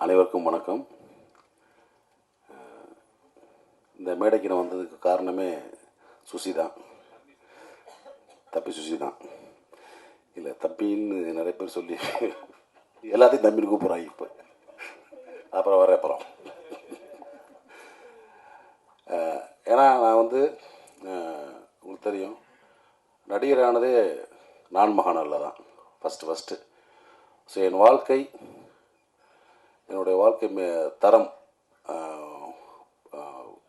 அனைவருக்கும் வணக்கம். இந்த மேடைக்கு நான் வந்ததுக்கு காரணமே சுசி தான் தப்பி சுசி தான் இல்லை தப்பின்னு நிறைய பேர் சொல்லி எல்லாத்தையும் தம்பின்னு கூப்பிட்றாங்க இப்போ. அப்புறம் வர அப்புறம். ஏன்னா நான் வந்து உங்களுக்கு தெரியும் நடிகரானதே நான் மகானல்ல தான் ஃபஸ்ட்டு ஃபஸ்ட்டு ஸோ என் வாழ்க்கை என்னுடைய வாழ்க்கை மே- தரம்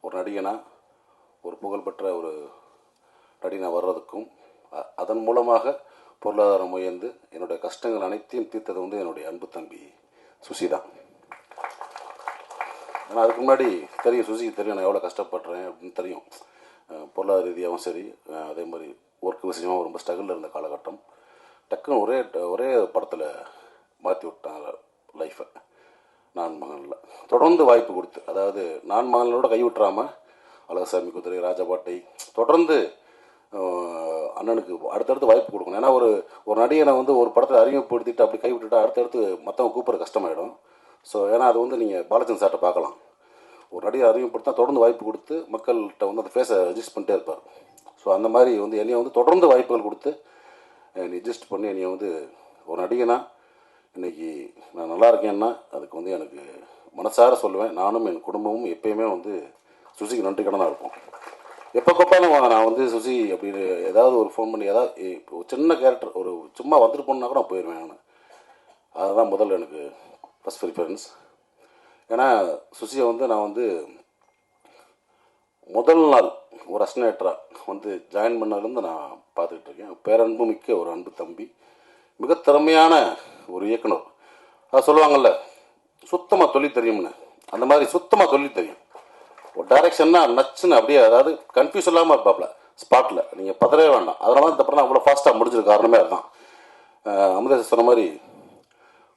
ஒரு நடிகனா ஒரு புகழ்பெற்ற ஒரு நடிகனாக வர்றதுக்கும் அதன் மூலமாக பொருளாதாரம் உயர்ந்து என்னுடைய கஷ்டங்கள் அனைத்தையும் தீர்த்தது வந்து என்னுடைய அன்பு தம்பி சுசி தான். ஏன்னா அதுக்கு முன்னாடி தெரியும் சுசிக்கு தெரியும் நான் எவ்வளோ கஷ்டப்படுறேன் அப்படின்னு தெரியும். பொருளாதார ரீதியாகவும் சரி அதே மாதிரி ஒர்க் விஷயமாகவும் ரொம்ப ஸ்ட்ரகிளில் இருந்த காலகட்டம். டக்குன்னு ஒரே ஒரே படத்தில் மாற்றி விட்டாங்க லைஃப்பை நான் மகனில் தொடர்ந்து வாய்ப்பு கொடுத்து அதாவது நான் மகனோட கைவிட்டுறாம அழகசாமி குதிரை ராஜபாட்டை தொடர்ந்து அண்ணனுக்கு அடுத்தடுத்து வாய்ப்பு கொடுக்கணும். ஏன்னா ஒரு ஒரு நடிகனை வந்து ஒரு படத்தை அறிமுகப்படுத்திட்டு அப்படி கைவிட்டுட்டா அடுத்தடுத்து மற்றவங்க கூப்பிட்ற கஷ்டமாயிடும். ஸோ ஏன்னா அது வந்து நீங்கள் பாலச்சந்த் சார்கிட்ட பார்க்கலாம். ஒரு நடிகை அறிமுகப்படுத்தா தொடர்ந்து வாய்ப்பு கொடுத்து மக்கள்கிட்ட வந்து அந்த ஃபேஸை ரெஜிஸ்ட் பண்ணிட்டே இருப்பார். ஸோ அந்த மாதிரி வந்து என்னையை வந்து தொடர்ந்து வாய்ப்புகள் கொடுத்து என்னை பண்ணி என்னையை வந்து ஒரு நடிகனாக இன்னைக்கு நான் நல்லா இருக்கேன்னா அதுக்கு வந்து எனக்கு மனசார சொல்லுவேன். நானும் என் குடும்பமும் எப்பயுமே வந்து சுசிக்கு நன்றி கடனாக இருப்போம். எப்போ பார்த்தாலும் நான் வந்து சுசி அப்படின்னு ஏதாவது ஒரு ஃபோன் பண்ணி ஏதாவது இப்போ ஒரு சின்ன கேரக்டர் ஒரு சும்மா வந்துட்டு போனால் கூட நான் போயிடுவேன் நான். அதுதான் முதல்ல எனக்கு ஃபஸ்ட் ப்ரிஃபரன்ஸ் ஏன்னா சுசியை வந்து நான் வந்து முதல் நாள் ஒரு அஸ்னேட்டராக வந்து ஜாயின் பண்ணதுலேருந்து நான் பார்த்துக்கிட்டு இருக்கேன். பேரன்பு மிக்க ஒரு அன்பு தம்பி. மிக திறமையான ஒரு இயக்குனர். அது சொல்லுவாங்கல்ல சுத்தமாக தொழில் தெரியும்னு. அந்த மாதிரி சுத்தமாக தொழில் தெரியும். ஒரு டைரக்ஷன்னா நச்சுன்னு அப்படியே அதாவது கன்ஃபியூஸ் இல்லாமல் இருப்பாப்ல ஸ்பாட்டில் நீங்கள் பதறவே வேண்டாம். அதனால தான் இந்த படம் அவ்வளோ ஃபாஸ்ட்டாக முடிஞ்சிருக்க. காரணமே அதுதான். அஹ் சொன்ன மாதிரி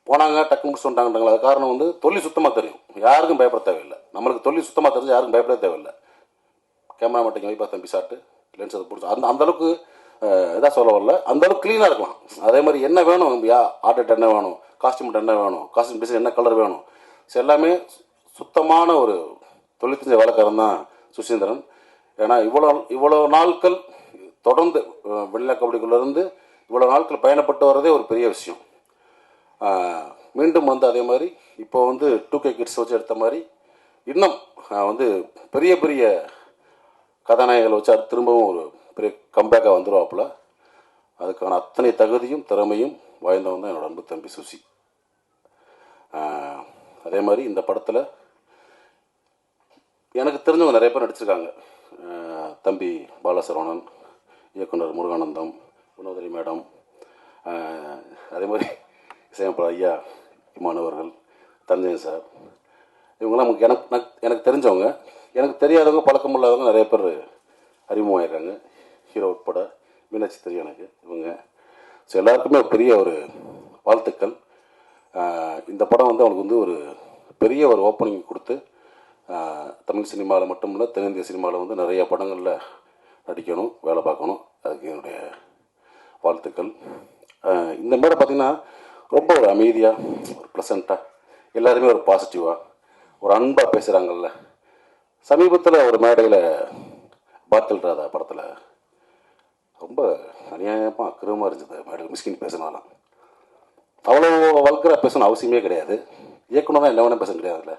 போனாங்க டக்கு முடிச்சு வந்துட்டாங்கன்றாங்களா? அது காரணம் வந்து தொழில் சுத்தமாக தெரியும். யாருக்கும் பயப்பட தேவையில்லை. நம்மளுக்கு தொழில் சுத்தமாக தெரிஞ்சு யாருக்கும் பயப்பட தேவையில்லை. கேமரா மட்டும் வைப்பா தம்பி சாட்டு லென்ஸ் அதை பிடிச்சி அந்த அந்த அளவுக்கு இதாக சொல்ல வரல. அந்த அளவுக்கு க்ளீனாக இருக்கலாம். அதே மாதிரி என்ன வேணும்? யா ஆர்டர் என்ன வேணும்? காஸ்டியூம் என்ன வேணும்? காஸ்டியூம் டிசைன் என்ன கலர் வேணும்? ஸோ எல்லாமே சுத்தமான ஒரு தொழில் வேலைக்காரன் தான் சுசீந்திரன். ஏன்னா இவ்வளோ இவ்வளோ நாட்கள் தொடர்ந்து வெளிநாட்டு கபடிக்குள்ளேருந்து இவ்வளோ நாட்கள் பயணப்பட்டு வர்றதே ஒரு பெரிய விஷயம். மீண்டும் வந்து அதே மாதிரி இப்போ வந்து டூ கே கிட்ஸ் வச்சு எடுத்த மாதிரி இன்னும் வந்து பெரிய பெரிய கதாநாயகங்களை வச்சு அது திரும்பவும் ஒரு பெரிய கம்பேக்காக வந்துடுவாப்புல அதுக்கான அத்தனை தகுதியும் திறமையும் வாய்ந்தவன் தான் என்னோடய அன்பு தம்பி சுசி. அதே மாதிரி இந்த படத்தில் எனக்கு தெரிஞ்சவங்க நிறைய பேர் நடிச்சிருக்காங்க. தம்பி பாலசரவணன் இயக்குனர் முருகானந்தம் குணோதரி மேடம் அதே மாதிரி இசையமைப்பாளர் ஐயா இமானவர்கள் தஞ்சை சார். இவங்கெல்லாம் நமக்கு எனக்கு எனக்கு- எனக்கு தெரிஞ்சவங்க. எனக்கு தெரியாதவங்க பழக்கம் இல்லாதவங்க நிறைய பேர் அறிமுகமாயிருக்காங்க. ஹீரோ உட்பட மீனாட்சி தெரியும் எனக்கு இவங்க. ஸோ எல்லாருக்குமே பெரிய ஒரு வாழ்த்துக்கள். இந்த படம் வந்து அவனுக்கு வந்து ஒரு பெரிய ஒரு ஓப்பனிங் கொடுத்து தமிழ் சினிமாவில் மட்டும் இல்லை தென்னிந்திய சினிமாவில் வந்து நிறைய படங்களில் நடிக்கணும் வேலை பார்க்கணும். அதுக்கு என்னுடைய வாழ்த்துக்கள். இந்த மேடை பார்த்திங்கன்னா ரொம்ப ஒரு அமைதியாக ஒரு ப்ளசண்ட்டாக எல்லாருமே ஒரு பாசிட்டிவாக ஒரு அன்பாக பேசுகிறாங்கல்ல சமீபத்தில் ஒரு மேடையில் பாத்தல் ராதா படத்தில் ரொம்ப அநியாயமாக அக்கிரமாக இருந்தது. மேடையில் மிஸ்கின் பேசினாலாம் அவ்வளோ வல்கராக பேசணும் அவசியமே கிடையாது. இயக்குனர் தான் என்ன வேணும் பேச கிடையாதுல்ல.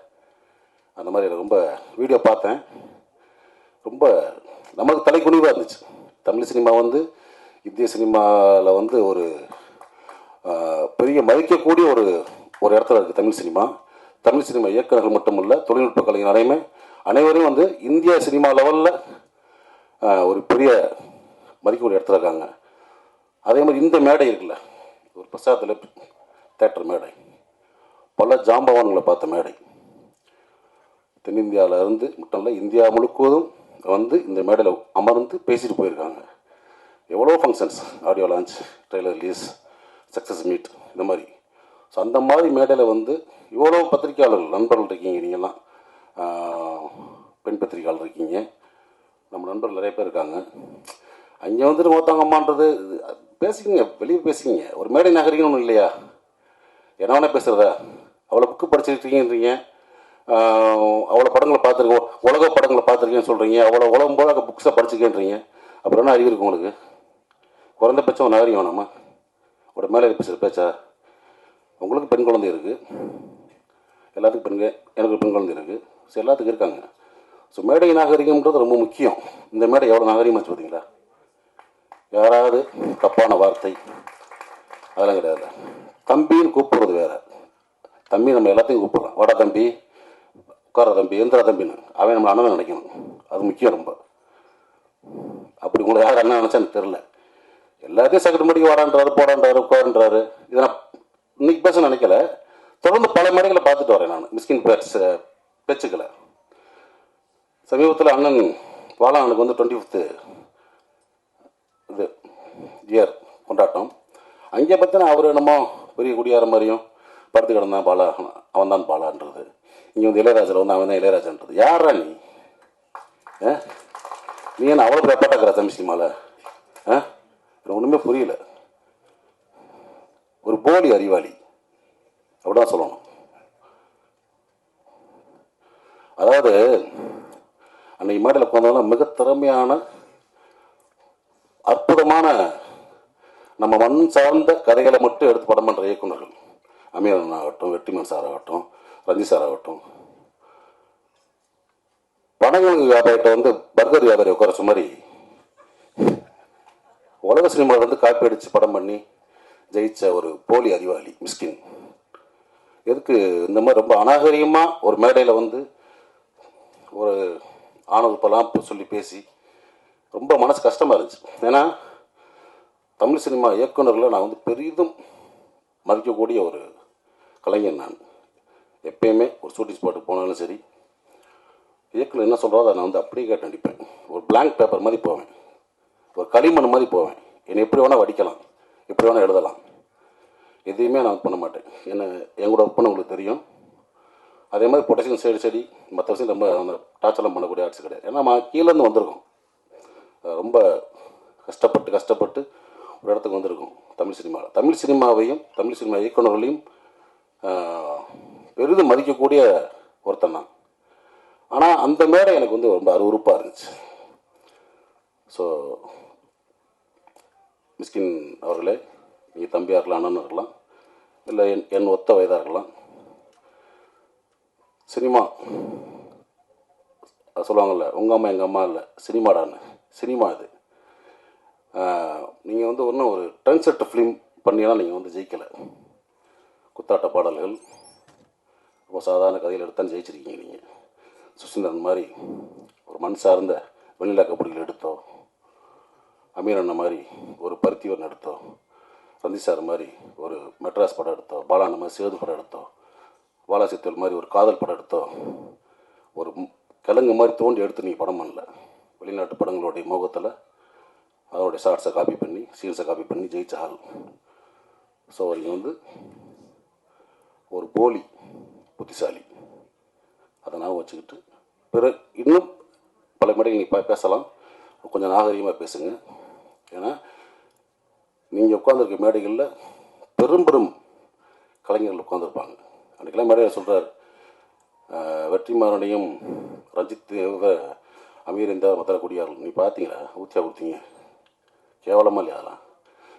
அந்த மாதிரி ரொம்ப வீடியோ பார்த்தேன். ரொம்ப நமக்கு தலை குனிவாக இருந்துச்சு. தமிழ் சினிமா வந்து இந்திய சினிமாவில் வந்து ஒரு பெரிய மதிக்கக்கூடிய ஒரு ஒரு இடத்துல இருக்குது தமிழ் சினிமா. தமிழ் சினிமா இயக்குநர்கள் மட்டும் இல்லை தொழில்நுட்ப கலைஞர் அனைவருமே அனைவரும் வந்து இந்திய சினிமா லெவலில் ஒரு பெரிய மதிக்கக்கூடிய இடத்துல இருக்காங்க. அதே மாதிரி இந்த மேடை இருக்குல்ல ஒரு பிரசாதத்தில் தேட்டர் மேடை. பல ஜாம்பவான்களை பார்த்த மேடை. தென்னிந்தியாவில் இருந்து மட்டும் இல்லை இந்தியா முழுக்குவதும் வந்து இந்த மேடையில் அமர்ந்து பேசிட்டு போயிருக்காங்க. எவ்வளோ functions audio launch trailer release success meet இந்த மாதிரி. ஸோ அந்த மாதிரி மேடையில் வந்து இவ்வளோ பத்திரிக்கையாளர்கள் நண்பர்கள் இருக்கீங்க நீங்கள்லாம் பெண் பத்திரிகையாளர் இருக்கீங்க. நம்ம நண்பர்கள் நிறைய பேர் இருக்காங்க. அங்கே வந்துட்டு மூத்தவங்க அம்மான்றது பேசிக்கிங்க வெளியே பேசிக்கிங்க. ஒரு மேடை நகரிக்கணும் ஒன்றும் இல்லையா? என்ன வேணா பேசுகிறதா அவ்வளோ புக்கு படிச்சுருக்கீங்கன்றீங்க. அவ்வளோ படங்களை பார்த்துருக்கோம் உலக படங்களை பார்த்துருக்கேன்னு சொல்கிறீங்க அவ்வளோ உலகம் போல புக்ஸை படிச்சுக்கேன்றீங்க அப்புறம் என்ன அறிவு இருக்கு உங்களுக்கு? குறைந்தபட்சம் ஒரு வேணாமா? ஒரு மேலே பேசுகிற பேச்சா? உங்களுக்கு பெண் குழந்தை இருக்குது எல்லாத்துக்கும் பெண்கள் எனக்கு பெண் குழந்தை இருக்குது ஸோ எல்லாத்துக்கும் இருக்காங்க. ஸோ மேடை நாகரிகம்ன்றது ரொம்ப முக்கியம். இந்த மேடை எவ்வளோ நாகரிகமாச்சு பார்த்தீங்களா? யாராவது தப்பான வார்த்தை. அதெல்லாம் கிடையாது. தம்பின்னு கூப்பிடுறது வேற. தம்பி நம்ம எல்லாத்தையும் கூப்பிடுறோம் வாடா தம்பி. உட்கார தம்பி. எந்திரா தம்பின்னு. அவன் நம்ம அண்ணன் நினைக்கணும். அது முக்கியம் ரொம்ப. அப்படி உங்களை யார் அண்ணன் நினச்சா எனக்கு தெரில எல்லாத்தையும் செகண்ட் மடிக்கு வரான்றாரு போடான்றாரு உட்காருன்றாரு. இதை நான் இன்னைக்கு பேச நினைக்கல. தொடர்ந்து பல மேடைகளை பார்த்துட்டு வரேன் நான். மிஸ்கின் பேர்ஸ் பேச்சுக்களை. சமீபத்தில் அண்ணன் பாலானுக்கு வந்து டுவெண்ட்டி ஃபிஃப்த்து ஜிஆர் கொண்டாட்டம். அங்கே பார்த்தீங்கன்னா அவர் என்னமோ பெரிய குடியார மாதிரியும் படுத்து கிடந்தான் பாலா அவன் தான் பாலான்றது. இங்கே வந்து இளையராஜில் வந்து அவன் தான் இளையராஜன்றது. யாரா நீ? ஆ? நீ என்ன அவ்வளோ ரெப்பாட்டாக்கிற தமிழ் சினிமாவில் ஆ? எனக்கு ஒன்றுமே புரியல. ஒரு போலி அறிவாளி. அப்படிதான் சொல்லணும். அதாவது அன்னைக்கு மாடியில் உட்காந்தவங்க மிக திறமையான அற்புதமான நம்ம மண் சார்ந்த கதைகளை மட்டும் எடுத்து படம் பண்ணுற இயக்குநர்கள். அமீரன் ஆகட்டும் வெற்றிமன் சார் ஆகட்டும் ரஞ்சி சார் ஆகட்டும் பனங்கிழங்கு வியாபாரிகிட்ட வந்து பர்கர் வியாபாரி உட்கார மாதிரி உலக சினிமாவில் வந்து காப்பி அடித்து படம் பண்ணி ஜெயிச்ச ஒரு போலி அறிவாளி மிஸ்கின். எதுக்கு இந்த மாதிரி ரொம்ப அநாகரிகமாக ஒரு மேடையில் வந்து ஒரு ஆணவப்பெல்லாம் சொல்லி பேசி ரொம்ப மனசு கஷ்டமாக இருந்துச்சு. ஏன்னா தமிழ் சினிமா இயக்குனரில் நான் வந்து பெரிதும் மதிக்கக்கூடிய ஒரு கலைஞன் நான். எப்பயுமே ஒரு ஷூட்டிங் ஸ்பாட்டுக்கு போனாலும் சரி. இயக்குனர் என்ன சொல்கிறதோ அதை நான் வந்து அப்படியே கேட்டு நடிப்பேன். ஒரு பிளாங்க் பேப்பர் மாதிரி போவேன். ஒரு களிமண் மாதிரி போவேன். என்னை எப்படி வேணால் வடிக்கலாம். எப்படி வேணால் எழுதலாம். எதையுமே நான் பண்ண மாட்டேன். என்ன என் கூட ஒர்க் பண்ண உங்களுக்கு தெரியும். அதே மாதிரி பொட்டேஷன் சைடு சரி மற்ற விஷயம் ரொம்ப அந்த டார்ச்சர்லாம் பண்ணக்கூடிய ஆர்ட்ஸ் கிடையாது. ஏன்னா நம்ம கீழேருந்து வந்திருக்கோம். ரொம்ப கஷ்டப்பட்டு கஷ்டப்பட்டு ஒரு இடத்துக்கு வந்திருக்கும் தமிழ் சினிமாவில் தமிழ் சினிமாவையும் தமிழ் சினிமா இயக்குநர்களையும் பெரிதும் மதிக்கக்கூடிய ஒருத்தன் தான் ஆனால் அந்த மேடை எனக்கு வந்து ரொம்ப அருவருப்பாக இருந்துச்சு. ஸோ மிஸ்கின் அவர்களே நீங்கள் தம்பியாக இருக்கலாம் அண்ணன் இருக்கலாம் இல்லை என் என் ஒத்த வயதாக இருக்கலாம். சினிமா சொல்லுவாங்கள்ல சொல்லுவாங்கல்ல உங்கள் அம்மா எங்கள் அம்மா இல்லை சினிமாடான்னு. சினிமா இது. நீங்கள் வந்து ஒன்றும் ஒரு ட்ரெண்ட் செட் ஃபிலிம் பண்ணியெல்லாம் நீங்கள் வந்து ஜெயிக்கலை. குத்தாட்ட பாடல்கள் ரொம்ப சாதாரண கதையில் எடுத்தான் ஜெயிச்சிருக்கீங்க நீங்கள் சுசீந்திரன் மாதிரி ஒரு மண் சார்ந்த வெண்ணிலா கபடிகள் எடுத்தோம் அமீர் அண்ணன் மாதிரி ஒரு பருத்திவரன் எடுத்தோம் ரந்தி சார் மாதிரி ஒரு மெட்ராஸ் படம் எடுத்தோம் பாலாண்ணன் மாதிரி சேது படம் எடுத்தோம் பாலாசித்தல் மாதிரி ஒரு காதல் படம் எடுத்தோம் ஒரு கிழங்கு மாதிரி தோண்டி எடுத்து நீங்கள் படம் பண்ணல. வெளிநாட்டு படங்களுடைய முகத்தில் அதோடைய ஷார்ட்ஸை காப்பி பண்ணி சீன்ஸை காப்பி பண்ணி ஜெயிச்ச ஆள். ஸோ அவங்க வந்து ஒரு போலி புத்திசாலி. அதை நான் வச்சுக்கிட்டு பிற இன்னும் பல மேடைகள் நீங்கள் பேசலாம். கொஞ்சம் நாகரிகமாக பேசுங்க. ஏன்னா நீங்கள் உட்காந்துருக்க மேடைகளில் பெரும் பெரும் கலைஞர்கள் உட்காந்துருப்பாங்க அன்றைக்கெல்லாம் மேடையில் சொல்கிறார் வெற்றிமாறனையும் ரஞ்சித் அமீர் இந்த மற்ற குடியார்கள் நீ பார்த்தீங்களா ஊற்றியா கொடுத்தீங்க. கேவலமாக இல்லையா அதெல்லாம்?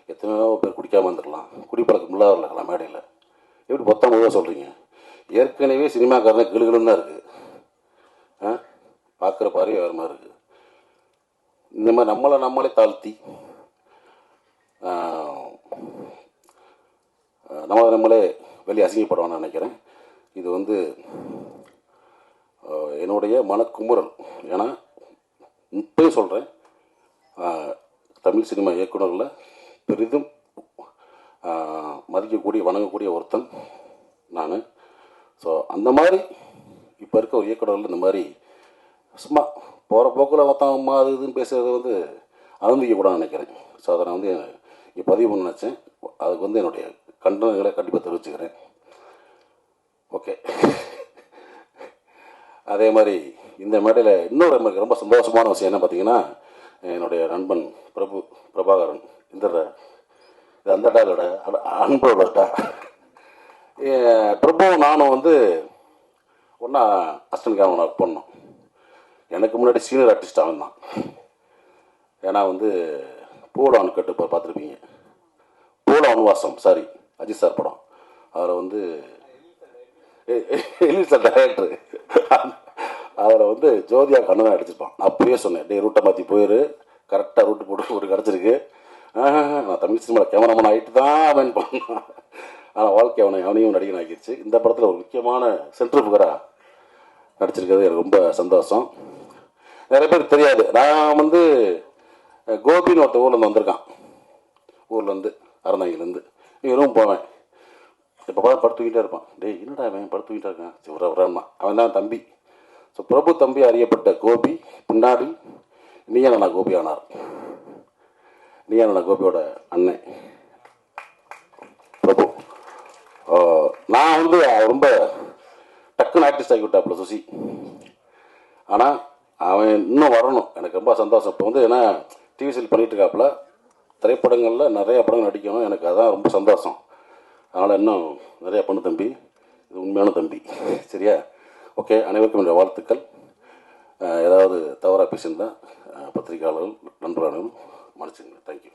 எத்தனையோ பேர் குடிக்காமல் இருந்துடலாம். குடிப்பழக்கம் இல்லாத இருக்கலாம் மேடையில். எப்படி மொத்தம் முழுவதும் சொல்கிறீங்க ஏற்கனவே சினிமாக்காரன் கிளுகிளுன்னு தான் இருக்குது ஆ? பார்க்குற பார்வை வேறு மாதிரி இருக்குது இந்த மாதிரி நம்மளை நம்மளே தாழ்த்தி நம்மளை நம்மளே வெளியே அசிங்கப்படுவான்னு நினைக்கிறேன். இது வந்து என்னுடைய மனக்குமுறல். ஏன்னா இப்பயும் சொல்கிறேன் தமிழ் சினிமா இயக்குனரில் பெரிதும் மதிக்கக்கூடிய வணங்கக்கூடிய ஒருத்தன் நான். ஸோ அந்த மாதிரி இப்போ இருக்க ஒரு இயக்குநர்கள் இந்த மாதிரி சும்மா போகிற போக்கில் மொத்தம் அது இதுன்னு பேசுகிறது வந்து அனுமதிக்கக்கூடாதுன்னு நினைக்கிறேன். ஸோ அதை நான் வந்து இங்கே பதிவு பண்ண நினச்சேன். அதுக்கு வந்து என்னுடைய கண்டனங்களை கண்டிப்பாக தெரிவிச்சுக்கிறேன். ஓகே அதே மாதிரி இந்த மேடையில் இன்னொரு ரொம்ப சந்தோஷமான விஷயம் என்ன பார்த்தீங்கன்னா என்னுடைய நண்பன் பிரபு பிரபாகரன் இந்த இது அந்த டாலோட அன்போட டா. ஏ, பிரபு நானும் ஒன்றா அசிஸ்டன்ட் கேமரா ஒர்க் பண்ணோம். எனக்கு முன்னாடி சீனியர் ஆர்டிஸ்ட் அவன் தான் ஏன்னா வந்து பூடான் கட்டு இப்போ பார்த்துருப்பீங்க. பூடான் அனுவாசம் சாரி அஜித் சார் படம். அவரை வந்து எலில் சார் டைரக்டர் அதில் வந்து ஜோதியா கண்ணன் அடிச்சிருப்பான் நான் அப்பயே சொன்னேன் டே ரூட்டை மாற்றி போயிரு. கரெக்டாக ரூட்டு போட்டு ஒரு கிடச்சிருக்கு. நான் தமிழ் சினிமாவில் கேமராமேன் ஆகிட்டு தான் அவன் பண்ணான். ஆனால் வாழ்க்கை அவனை அவனையும் நடிகன் ஆக்கிடுச்சு இந்த படத்தில் ஒரு முக்கியமான சென்ட்ரு புகராக நடிச்சிருக்கிறது எனக்கு ரொம்ப சந்தோஷம். நிறைய பேருக்கு தெரியாது. நான் வந்து கோபின்னு ஒருத்த ஊர்லேருந்து வந்திருக்கான். ஊர்லேருந்து அறந்தாங்கிலேருந்து இவரும் போவேன். இப்போ பார்த்து படுத்துக்கிட்டே இருப்பான். டேய் என்னடா அவன் படுத்துக்கிட்டே இருக்கான். சிவரா அவன் தான் தம்பி. ஸோ பிரபு தம்பி அறியப்பட்ட கோபி பின்னாடி நீயானா கோபி ஆனார். நீயானா கோபியோட அண்ணன் பிரபு. நான் வந்து ரொம்ப டக்குன்னு ஆக்டிஸ்ட் ஆகி விட்டாப்புல சுசி. ஆனால் அவன் இன்னும் வரணும். எனக்கு ரொம்ப சந்தோஷம். இப்போ வந்து ஏன்னா டிவி சீல் பண்ணிட்டு இருக்காப்புல திரைப்படங்களில் நிறைய படங்கள் நடிக்கணும். எனக்கு அதான் ரொம்ப சந்தோஷம். அதனால் இன்னும் நிறையா பண்ணு தம்பி இது உண்மையான தம்பி. சரியா? ஓகே அனைவருக்கும் என்னுடைய வாழ்த்துக்கள். ஏதாவது தவறாக பேசியிருந்தால் பத்திரிகையாளர்கள் நண்பர்களும் மன்னிச்சுங்க தேங்க்யூ